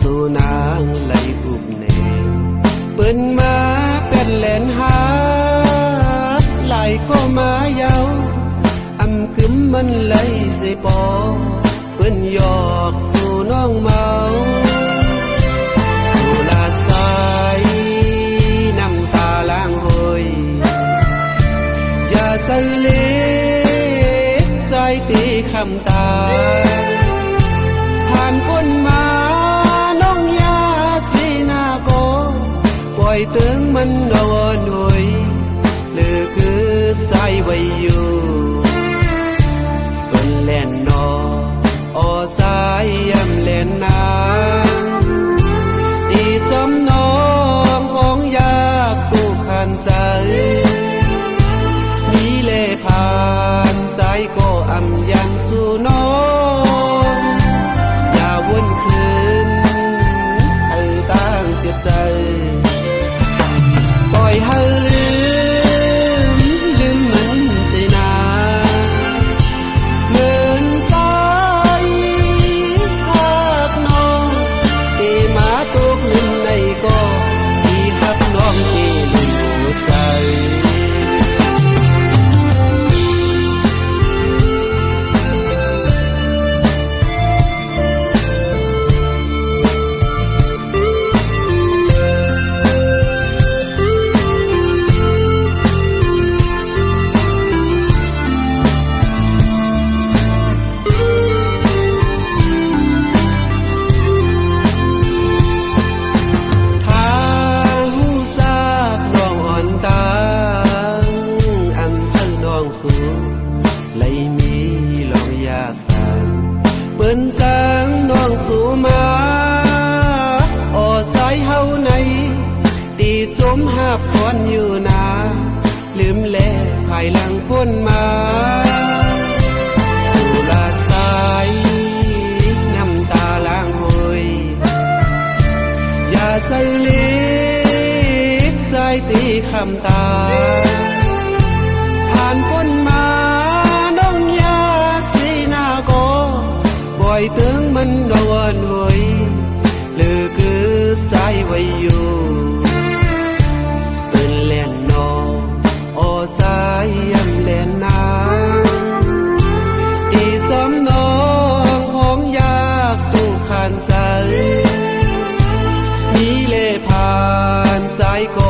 สู่นางไหลอุบเนเปิ้นมาเป็นแหลนหาไหลก็มาเยาวอำกึมมันไหลใส่ปอเปิ้นหยอกสู่น้องเมาสู่ลาดสายน้ำตาล้างหอยอย่าใจเล็กใจตีคำตา ผ่านสายก็อำยังสู่น้อง งน้องไลมีลองยาสางเปิ้นจางน้องสูมาออดใจเฮาใน ตีจมหาพรอยู่นาลืมแลภายหลังพ้นมาสู่ลาดสายน้ำตาล้างหอยอย่าใจเล็กสายตีคำตา ไว้อยู่เป็นแล่นนอโอสายยำแล่นนาอีจำนองของยากตู้ขานใจมีเลผ่านสายก่อ